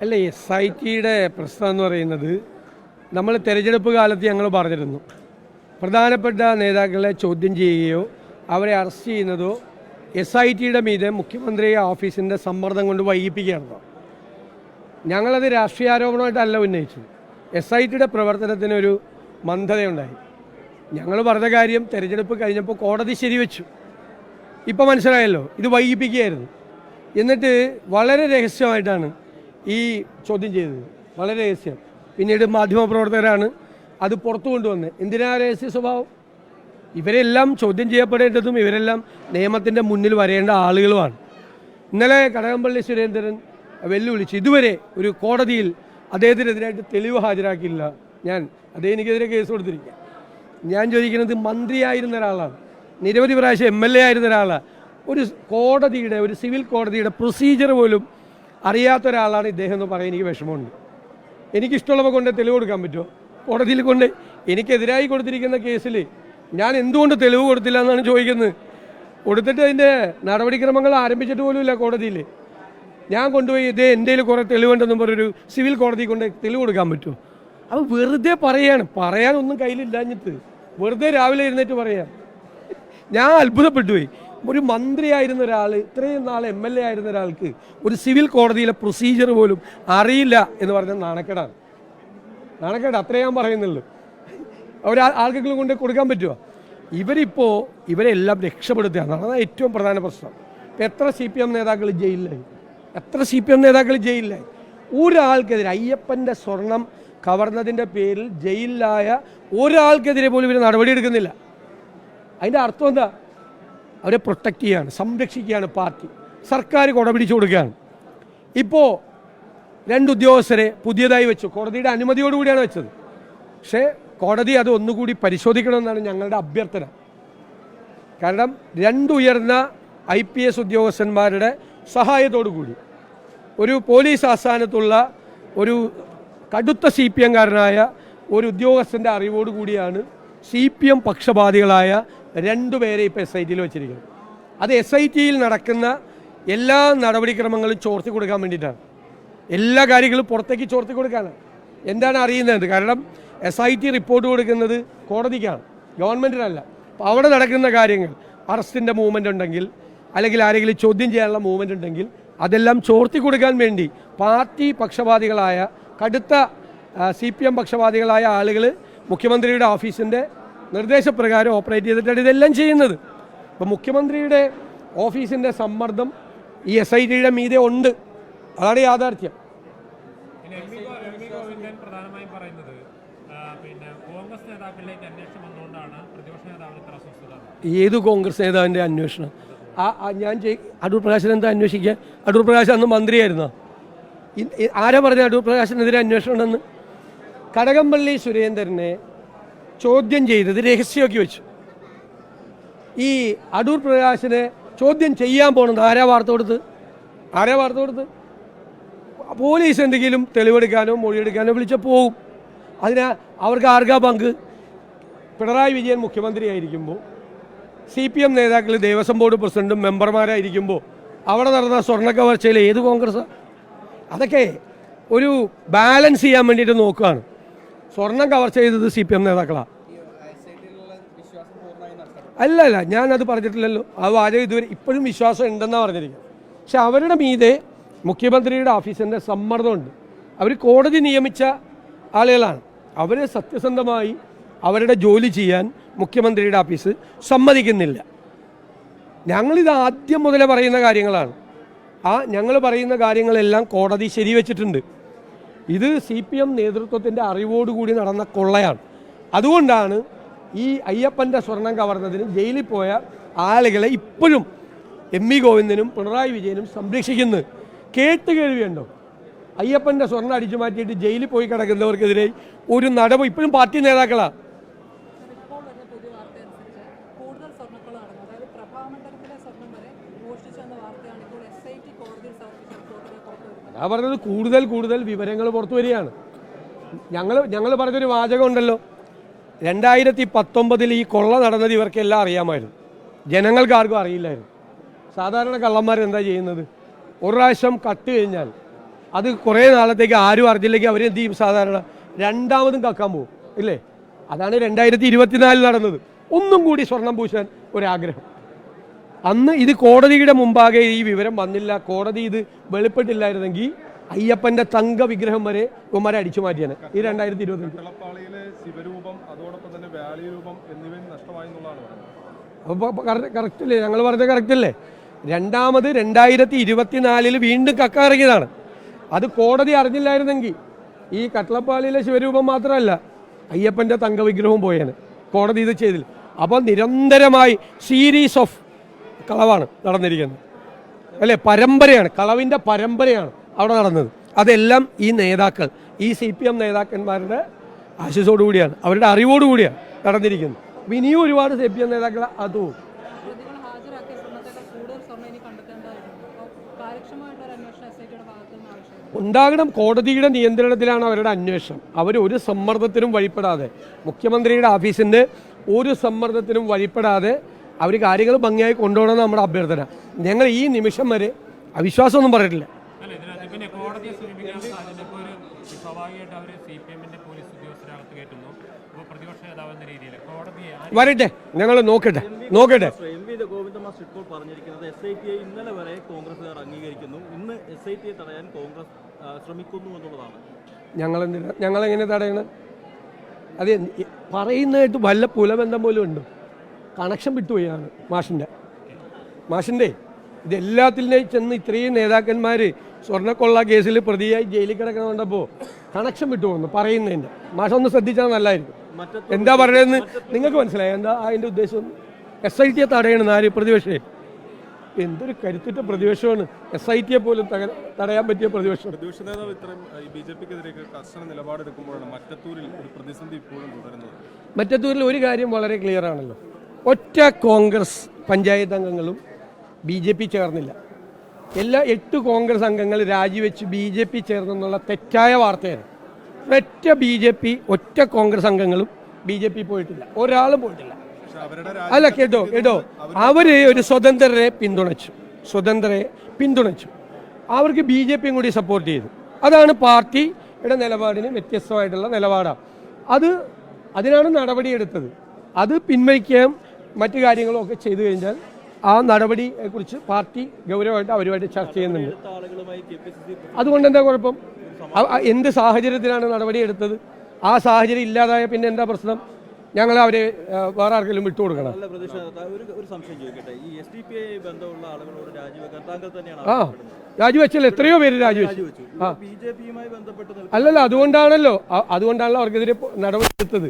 അല്ല S I ടിയുടെ പ്രശ്നം എന്ന് പറയുന്നത് നമ്മൾ തെരഞ്ഞെടുപ്പ് കാലത്ത് ഞങ്ങൾ പറഞ്ഞിരുന്നു. പ്രധാനപ്പെട്ട നേതാക്കളെ ചോദ്യം ചെയ്യുകയോ അവരെ അറസ്റ്റ് ചെയ്യുന്നതോ എസ് ഐ ടിയുടെ മീതെ മുഖ്യമന്ത്രി ഓഫീസിന്റെ സമ്മർദ്ദം കൊണ്ട് വൈകിപ്പിക്കുകയാണല്ലോ. ഞങ്ങളത് രാഷ്ട്രീയാരോപണമായിട്ടല്ല ഉന്നയിച്ചത്. എസ് ഐ ടിയുടെ പ്രവർത്തനത്തിനൊരു മന്ദതയുണ്ടായി. ഞങ്ങൾ പറഞ്ഞ കാര്യം തെരഞ്ഞെടുപ്പ് കഴിഞ്ഞപ്പോൾ കോടതി ശരിവെച്ചു. ഇപ്പം മനസ്സിലായല്ലോ ഇത് വൈകിപ്പിക്കുകയായിരുന്നു. എന്നിട്ട് വളരെ രഹസ്യമായിട്ടാണ് ഈ ചോദ്യം ചെയ്തത്. വളരെ രഹസ്യം. പിന്നീട് മാധ്യമപ്രവർത്തകരാണ് അത് പുറത്തു കൊണ്ടുവന്നത് എന്തിനാ രഹസ്യ സ്വഭാവം? ഇവരെല്ലാം ചോദ്യം ചെയ്യപ്പെടേണ്ടതും ഇവരെല്ലാം നിയമത്തിന്റെ മുന്നിൽ വരേണ്ട ആളുകളുമാണ്. ഇന്നലെ കടകംപള്ളി സുരേന്ദ്രൻ വെല്ലുവിളിച്ച്. ഇതുവരെ ഒരു കോടതിയിൽ അദ്ദേഹത്തിനെതിരായിട്ട് തെളിവ് ഹാജരാക്കിയില്ല ഞാൻ. അദ്ദേഹം എനിക്കെതിരെ കേസ് കൊടുത്തിരിക്കുക. ഞാൻ ചോദിക്കുന്നത് മന്ത്രിയായിരുന്ന ഒരാളാണ്. നിരവധി പ്രാവശ്യം എം എൽ എ ആയിരുന്ന ഒരാളാണ് ഒരു കോടതിയുടെ ഒരു സിവിൽ കോടതിയുടെ പ്രൊസീജിയർ പോലും അറിയാത്ത ഒരാളാണ് ഇദ്ദേഹം എന്ന് പറയാൻ എനിക്ക് വിഷമമുണ്ട്. എനിക്കിഷ്ടമുള്ളപ്പോൾ കൊണ്ട് തെളിവ് കൊടുക്കാൻ പറ്റുമോ? കോടതിയിൽ കൊണ്ട് എനിക്കെതിരായി കൊടുത്തിരിക്കുന്ന കേസിൽ ഞാൻ എന്തുകൊണ്ട് തെളിവ് കൊടുത്തില്ല എന്നാണ് ചോദിക്കുന്നത്. കൊടുത്തിട്ട് അതിന്റെ നടപടിക്രമങ്ങൾ ആരംഭിച്ചിട്ട് പോലുമില്ല കോടതിയിൽ. ഞാൻ കൊണ്ടുപോയി ഇതേ എന്റെ കുറേ തെളിവുണ്ടെന്നും പറഞ്ഞൊരു സിവിൽ കോടതി കൊണ്ട് തെളിവ് കൊടുക്കാൻ പറ്റുമോ? അപ്പം വെറുതെ പറയാണ്. പറയാനൊന്നും കയ്യിലില്ലാഞ്ഞിട്ട് വെറുതെ രാവിലെ എഴുന്നേറ്റ് പറയാം. ഞാൻ അത്ഭുതപ്പെട്ടു പോയി ഒരു മന്ത്രിയായിരുന്ന ഒരാൾ ഇത്രയും നാൾ എം എൽ എ ആയിരുന്ന ഒരാൾക്ക് ഒരു സിവിൽ കോടതിയിലെ പ്രൊസീജിയർ പോലും അറിയില്ല എന്ന് പറഞ്ഞാൽ നാണക്കേടാണ്. നാണക്കേട് അത്രേ ഞാൻ പറയുന്നുള്ളൂ. അവർ ആൾക്കെങ്കിലും കൊണ്ട് കൊടുക്കാൻ പറ്റുമോ ഇവരിപ്പോൾ ഇവരെല്ലാം രക്ഷപ്പെടുത്തുകയാണ് എന്നാണ് ഏറ്റവും പ്രധാന പ്രശ്നം. ഇപ്പം എത്ര സി പി എം നേതാക്കൾ ജയിലിലായി? എത്ര സി പി എം നേതാക്കൾ ജയിലിലായി? ഒരാൾക്കെതിരെ അയ്യപ്പന്റെ സ്വർണം കവർന്നതിന്റെ പേരിൽ ജയിലിലായ ഒരാൾക്കെതിരെ പോലും ഇവർ നടപടിയെടുക്കുന്നില്ല. അതിന്റെ അർത്ഥം എന്താ? അവരെ പ്രൊട്ടക്റ്റ് ചെയ്യാണ് സംരക്ഷിക്കുകയാണ് പാർട്ടി. സർക്കാർ കൊട പിടിച്ചു കൊടുക്കുകയാണ്. ഇപ്പോൾ രണ്ട് ഉദ്യോഗസ്ഥരെ പുതിയതായി വെച്ചു. കോടതിയുടെ അനുമതിയോടുകൂടിയാണ് വെച്ചത്. പക്ഷേ കോടതി അത് ഒന്നുകൂടി പരിശോധിക്കണമെന്നാണ് ഞങ്ങളുടെ അഭ്യർത്ഥന. കാരണം രണ്ടുയർന്ന ഐ പി എസ് ഉദ്യോഗസ്ഥന്മാരുടെ സഹായത്തോടുകൂടി ഒരു പോലീസ് ആസ്ഥാനത്തുള്ള ഒരു കടുത്ത സി പി എംകാരനായ ഒരു ഉദ്യോഗസ്ഥന്റെ അറിവോടുകൂടിയാണ് സി പി എം പക്ഷപാതികളായ രണ്ടുപേരെ ഇപ്പോൾ എസ് ഐ ടിയിൽ വെച്ചിരിക്കുന്നു. അത് എസ് ഐ ടിയിൽ നടക്കുന്ന എല്ലാ നടപടിക്രമങ്ങളും ചോർത്തി കൊടുക്കാൻ വേണ്ടിയിട്ടാണ്. എല്ലാ കാര്യങ്ങളും പുറത്തേക്ക് ചോർത്തി കൊടുക്കാനാണ്. എന്താണ് അറിയുന്നത്? കാരണം എസ് ഐ ടി റിപ്പോർട്ട് കൊടുക്കുന്നത് കോടതിക്കാണ് ഗവൺമെന്റിനല്ല അപ്പോൾ അവിടെ നടക്കുന്ന കാര്യങ്ങൾ അറസ്റ്റിന്റെ മൂവ്മെന്റ് ഉണ്ടെങ്കിൽ അല്ലെങ്കിൽ ആരെങ്കിലും ചോദ്യം ചെയ്യാനുള്ള മൂവ്മെന്റ് ഉണ്ടെങ്കിൽ അതെല്ലാം ചോർത്തി കൊടുക്കാൻ വേണ്ടി പാർട്ടി പക്ഷപാതികളായ കടുത്ത സി പി എം പക്ഷപാതികളായ ആളുകൾ മുഖ്യമന്ത്രിയുടെ ഓഫീസിന്റെ നിർദ്ദേശപ്രകാരം ഓപ്പറേറ്റ് ചെയ്തിട്ടാണ് ഇതെല്ലാം ചെയ്യുന്നത്. അപ്പോൾ മുഖ്യമന്ത്രിയുടെ ഓഫീസിന്റെ സമ്മർദ്ദം ഈ എസ് ഐ ടിയുടെ മീതെ ഉണ്ട്. അതാണ് യാഥാർത്ഥ്യം. ഏത് കോൺഗ്രസ് നേതാവിന്റെ അന്വേഷണം? ആ ഞാൻ അടൂർ പ്രകാശൻ എന്താ അന്വേഷിക്കുക അടൂർ പ്രകാശ് അന്ന് മന്ത്രിയായിരുന്നോ? ആരാ പറഞ്ഞ അടൂർ പ്രകാശിനെതിരെ അന്വേഷണം ഉണ്ടെന്ന്? കടകംപള്ളി സുരേന്ദ്രനെ ചോദ്യം ചെയ്തത് രഹസ്യമാക്കി വെച്ചു. ഈ അടൂർ പ്രകാശിനെ ചോദ്യം ചെയ്യാൻ പോകുന്നത് ആരാ വാർത്ത കൊടുത്ത്? ആരാ വാർത്ത കൊടുത്ത്? പോലീസ് എന്തെങ്കിലും തെളിവെടുക്കാനോ മൊഴിയെടുക്കാനോ വിളിച്ചാൽ പോകും അതിന് അവർക്ക് ആർക്കാ പങ്ക്? പിണറായി വിജയൻ മുഖ്യമന്ത്രിയായിരിക്കുമ്പോൾ സി പി എം നേതാക്കൾ ദേവസ്വം ബോർഡ് പ്രസിഡന്റും മെമ്പർമാരായിരിക്കുമ്പോൾ അവിടെ നടന്ന സ്വർണ കവർച്ചയിൽ ഏത് കോൺഗ്രസ് അതൊക്കെ ഒരു ബാലൻസ് ചെയ്യാൻ വേണ്ടിയിട്ട് നോക്കുകയാണ് സ്വർണം കവർ ചെയ്തത് സി പി എം നേതാക്കളാണ് അല്ല അല്ല ഞാനത് പറഞ്ഞിട്ടില്ലല്ലോ. ആ വാചകം ഇതുവരെ ഇപ്പോഴും വിശ്വാസം ഉണ്ടെന്നാണ് പറഞ്ഞിരിക്കുന്നത്. പക്ഷെ അവരുടെ മീതെ മുഖ്യമന്ത്രിയുടെ ഓഫീസിന്റെ സമ്മർദ്ദമുണ്ട്. അവർ കോടതി നിയമിച്ച ആളുകളാണ്. അവരെ സത്യസന്ധമായി അവരുടെ ജോലി ചെയ്യാൻ മുഖ്യമന്ത്രിയുടെ ഓഫീസ് സമ്മതിക്കുന്നില്ല. ഞങ്ങളിത് ആദ്യം മുതലേ പറയുന്ന കാര്യങ്ങളാണ്. ആ ഞങ്ങൾ പറയുന്ന കാര്യങ്ങളെല്ലാം കോടതി ശരിവെച്ചിട്ടുണ്ട്. ഇത് സി പി എം നേതൃത്വത്തിന്റെ അറിവോടുകൂടി നടന്ന കൊള്ളയാണ്. അതുകൊണ്ടാണ് ഈ അയ്യപ്പന്റെ സ്വർണം കവർന്നതിന് ജയിലിൽ പോയ ആളുകളെ ഇപ്പോഴും എം വി ഗോവിന്ദനും പിണറായി വിജയനും സംരക്ഷിക്കുന്നത് കേട്ട് കേൾവിയുണ്ടോ? അയ്യപ്പന്റെ സ്വർണം അടിച്ചു മാറ്റിയിട്ട് ജയിലിൽ പോയി കിടക്കുന്നവർക്കെതിരെ ഒരു നടപടി. ഇപ്പോഴും പാർട്ടി നേതാക്കളാണ് ഇപ്പോൾ വരുന്ന പുതിയ വാർത്ത അനുസരിച്ച് കൂടുതൽ സ്വർണക്കള നടന്നു അതായത് പ്രഭാമണ്ഡലത്തിലെ സ്വർണം വരെ മോഷ്ടിച്ചെന്ന വാർത്തയാണ് ഇപ്പോൾ എസ് ഐ ടി കോടതിയിൽ സമർപ്പിച്ച റിപ്പോർട്ടിൽ പുറത്തു വരുന്നത് ഞാൻ പറഞ്ഞത് കൂടുതൽ കൂടുതൽ വിവരങ്ങൾ പുറത്തു വരികയാണ്. ഞങ്ങൾ ഞങ്ങൾ പറഞ്ഞൊരു വാചകം ഉണ്ടല്ലോ. രണ്ടായിരത്തി പത്തൊമ്പതിൽ ഈ കൊള്ള നടന്നത് ഇവർക്കെല്ലാം അറിയാമായിരുന്നു. ജനങ്ങൾക്ക് ആർക്കും അറിയില്ലായിരുന്നു. സാധാരണ കള്ളന്മാർ എന്താ ചെയ്യുന്നത്? ഒരു പ്രാവശ്യം കട്ട് കഴിഞ്ഞാൽ അത് കുറേ നാളത്തേക്ക് ആരും അറിഞ്ഞില്ലെങ്കിൽ അവരെന്ത് ചെയ്യും? സാധാരണ രണ്ടാമതും കക്കാൻ പോകും. ഇല്ലേ? അതാണ് രണ്ടായിരത്തി ഇരുപത്തിനാലിൽ നടന്നത്. ഒന്നും കൂടി സ്വർണം പൂശാൻ ഒരാഗ്രഹം. അന്ന് ഇത് കോടതിയുടെ മുമ്പാകെ ഈ വിവരം വന്നില്ല. കോടതി ഇത് വെളിപ്പെട്ടില്ലായിരുന്നെങ്കിൽ അയ്യപ്പന്റെ തങ്ക വിഗ്രഹം വരെ ഉമ്മരെ അടിച്ചു മാറ്റിയാണ്. ഈ രണ്ടായിരത്തി ഇരുപത്തി ശിവരൂപം അതോടൊപ്പം തന്നെ വ്യാലി രൂപം എന്നിവയും നഷ്ടമായി പറയുന്നത്. അപ്പോൾ കറക്റ്റ് അല്ലേ? ഞങ്ങൾ പറഞ്ഞത് കറക്റ്റ് അല്ലേ? രണ്ടാമത് രണ്ടായിരത്തി ഇരുപത്തിനാലിൽ വീണ്ടും കക്ക ഇറങ്ങിയതാണ് അത് കോടതി അറിഞ്ഞില്ലായിരുന്നെങ്കിൽ ഈ കട്ടളപ്പാളിയിലെ ശിവരൂപം മാത്രമല്ല അയ്യപ്പന്റെ തങ്കവിഗ്രഹവും പോയാണ് കോടതി ഇത് ചെയ്തില്ല. അപ്പോൾ നിരന്തരമായി സീരീസ് ഓഫ് കളവാണ് നടന്നിരിക്കുന്നത്. അല്ലേ? പരമ്പരയാണ്. കളവിന്റെ പരമ്പരയാണ് അവിടെ നടന്നത്. അതെല്ലാം ഈ നേതാക്കൾ ഈ സി പി എം നേതാക്കന്മാരുടെ ആശിസോടു കൂടിയാണ്. അവരുടെ അറിവോടു കൂടിയാണ് നടന്നിരിക്കുന്നത്. അപ്പം ഇനിയും ഒരുപാട് സി പി എം നേതാക്കൾ അതും ഉണ്ടാകണം. കോടതിയുടെ നിയന്ത്രണത്തിലാണ് അവരുടെ അന്വേഷണം. അവർ ഒരു സമ്മർദ്ദത്തിനും വഴിപ്പെടാതെ മുഖ്യമന്ത്രിയുടെ ഓഫീസിന്റെ ഒരു സമ്മർദ്ദത്തിനും വഴിപ്പെടാതെ അവർ കാര്യങ്ങൾ ഭംഗിയായി കൊണ്ടുപോകണമെന്ന് നമ്മുടെ അഭ്യർത്ഥന. ഞങ്ങൾ ഈ നിമിഷം വരെ അവിശ്വാസമൊന്നും പറഞ്ഞിട്ടില്ല. വരട്ടെ ഞങ്ങൾ നോക്കട്ടെ നോക്കട്ടെ. M V. ഗോവിന്ദമാസ് ഇപ്പോൾ പറഞ്ഞിരിക്കുന്നത് എസ് ഐ ടിയെ ഇന്നലെ വരെ കോൺഗ്രസുകാർ അംഗീകരിക്കുന്നു. ഇന്ന് എസ് ഐ ടിയെ തടയാൻ കോൺഗ്രസ് ശ്രമിക്കുന്നു എന്നുള്ളതാണ്. ഞങ്ങൾ ഞങ്ങളെങ്ങനെ തടയണം? അതെ പറയുന്നതായിട്ട് വല്ല പുലബന്ധം പോലും ഉണ്ട്? കണക്ഷൻ വിട്ടുപോയാണ് മാഷിന്റെ. മാഷിന്റെ ഇത് എല്ലാത്തിന്റെയും ചെന്ന് ഇത്രയും നേതാക്കന്മാർ സ്വർണക്കൊള്ള കേസിൽ പ്രതിയായി ജയിലിൽ കിടക്കണമുണ്ടപ്പോൾ കണക്ഷൻ വിട്ടുപോകുന്നു പറയുന്നതിന്റെ. മാഷ ഒന്ന് ശ്രദ്ധിച്ചാൽ നല്ലതായിരിക്കും. എന്താ പറയുന്നത് നിങ്ങൾക്ക് മനസ്സിലായി? എന്താ അതിന്റെ ഉദ്ദേശം? എസ് ഐ ടിയെ തടയണം ആര് പ്രതിപക്ഷേ? എന്തൊരു കരുത്തിട്ട പ്രതിപക്ഷമാണ് എസ് ഐ ടിയെ പോലും തക- തടയാൻ പറ്റിയ പ്രതിപക്ഷം. പ്രതിപക്ഷ നേതാവ് ഇത്രയും ബി ജെ പിക്കെതിരെ കർശന നിലപാടെടുക്കുമ്പോഴാണ് മറ്റത്തൂരിൽ ഒരു പ്രതിസന്ധി ഇപ്പോഴും തുടരുന്നത്. മറ്റത്തൂരിൽ ഒരു കാര്യം വളരെ ക്ലിയർ ആണല്ലോ. ഒറ്റ കോൺഗ്രസ് പഞ്ചായത്ത് അംഗങ്ങളും ബി ജെ പി ചേർന്നില്ല. എല്ലാ എട്ട് കോൺഗ്രസ് അംഗങ്ങൾ രാജിവെച്ച് ബി ജെ പി ചേർന്നെന്നുള്ള തെറ്റായ വാർത്തയാണ്. ഒറ്റ ബി ജെ പി ഒറ്റ കോൺഗ്രസ് അംഗങ്ങളും ബി ജെ പി പോയിട്ടില്ല. ഒരാളും പോയിട്ടില്ല. അല്ല കേട്ടോ കേട്ടോ. അവർ ഒരു സ്വതന്ത്രരെ പിന്തുണച്ചു. സ്വതന്ത്രരെ പിന്തുണച്ചു. അവർക്ക് ബി ജെ പിയും കൂടി സപ്പോർട്ട് ചെയ്തു. അതാണ് പാർട്ടിയുടെ നിലപാടിന് വ്യത്യസ്തമായിട്ടുള്ള നിലപാടാണ് അത് അതിനാണ് നടപടിയെടുത്തത്. അത് പിൻവലിക്കുകയും മറ്റു കാര്യങ്ങളും ഒക്കെ ചെയ്തു കഴിഞ്ഞാൽ ആ നടപടിയെക്കുറിച്ച് പാർട്ടി ഗൗരവമായിട്ട് അവരുമായിട്ട് ചർച്ച ചെയ്യുന്നുണ്ട്. അതുകൊണ്ട് എന്താ കുഴപ്പം എന്ത് സാഹചര്യത്തിലാണ് നടപടി എടുത്തത്? ആ സാഹചര്യം ഇല്ലാതായ പിന്നെ എന്താ പ്രശ്നം? ഞങ്ങൾ അവരെ വേറെ ആർക്കെങ്കിലും വിട്ടുകൊടുക്കണം ആ രാജിവെച്ചല്ലോ. എത്രയോ പേര് രാജിവെച്ചു. അല്ലല്ല അതുകൊണ്ടാണല്ലോ. അതുകൊണ്ടാണല്ലോ അവർക്കെതിരെ നടപടി എടുത്തത്.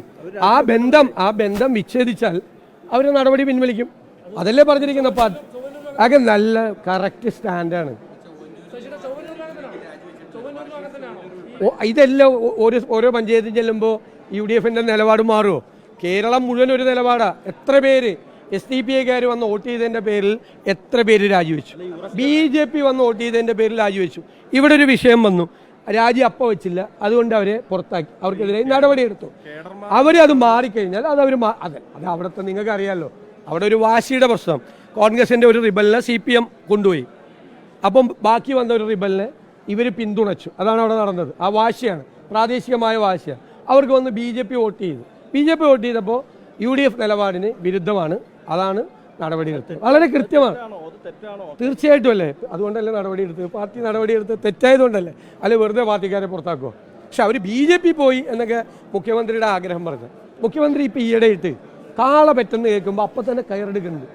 ആ ബന്ധം ആ ബന്ധം വിച്ഛേദിച്ചാൽ അവർ നടപടി പിൻവലിക്കും. അതല്ലേ പറഞ്ഞിരിക്കുന്ന പാർട്ടി അതൊക്കെ നല്ല കറക്റ്റ് സ്റ്റാൻഡാണ് ഇതെല്ലാം ഓരോ ഓരോ പഞ്ചായത്തിൽ ചെല്ലുമ്പോൾ യു ഡി എഫിന്റെ നിലപാട് മാറുമോ കേരളം മുഴുവൻ ഒരു നിലപാടാണ് എത്ര പേര് എസ് ഡി പി ഐക്കാർ വന്ന് വോട്ട് ചെയ്തതിന്റെ പേരിൽ എത്ര പേര് രാജിവെച്ചു? ബി ജെ പി വന്ന് വോട്ട് ചെയ്തതിന്റെ പേരിൽ രാജിവെച്ചു. ഇവിടെ ഒരു വിഷയം വന്നു. രാജി അപ്പ വെച്ചില്ല. അതുകൊണ്ട് അവരെ പുറത്താക്കി. അവർക്കെതിരെ നടപടിയെടുത്തു. അവർ അത് മാറിക്കഴിഞ്ഞാൽ അത് അവർ അതെ അത് അവിടുത്തെ നിങ്ങൾക്ക് അറിയാമല്ലോ അവിടെ ഒരു വാശിയുടെ പ്രശ്നം. കോൺഗ്രസിന്റെ ഒരു റിബലിനെ സി പി എം കൊണ്ടുപോയി. അപ്പം ബാക്കി വന്ന ഒരു റിബലിനെ ഇവർ പിന്തുണച്ചു. അതാണ് അവിടെ നടന്നത്. ആ വാശിയാണ്. പ്രാദേശികമായ വാശിയാണ്. അവർക്ക് വന്ന് ബി ജെ പി വോട്ട് ചെയ്തു. ബി ജെ പി വോട്ട് ചെയ്തപ്പോൾ യു ഡി എഫ് നിലപാടിന് വിരുദ്ധമാണ്. അതാണ് നടപടിയെടുത്തത്. വളരെ കൃത്യമാണ്. തീർച്ചയായിട്ടും അല്ലേ? അതുകൊണ്ടല്ലേ നടപടിയെടുത്തത് പാർട്ടി നടപടിയെടുത്ത് തെറ്റായതുകൊണ്ടല്ലേ? അല്ലെ വെറുതെ പാർട്ടിക്കാരെ പുറത്താക്കുമോ പക്ഷെ അവർ ബി ജെ പി പോയി എന്നൊക്കെ മുഖ്യമന്ത്രിയുടെ ആഗ്രഹം പറഞ്ഞു. മുഖ്യമന്ത്രി ഇപ്പോൾ ഈയിടെയിട്ട് കാള പെറ്റെന്ന് കേൾക്കുമ്പോൾ അപ്പം തന്നെ കയറെടുക്കുന്നുണ്ട്.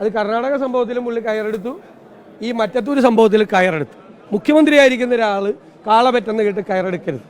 അത് കർണാടക സംഭവത്തിലും പുള്ളി കയറെടുത്തു. ഈ മറ്റത്തൂർ സംഭവത്തിൽ കയറെടുത്തു. മുഖ്യമന്ത്രിയായിരിക്കുന്ന ഒരാൾ കാള പെറ്റെന്ന് കേട്ട് കയറെടുക്കരുത്.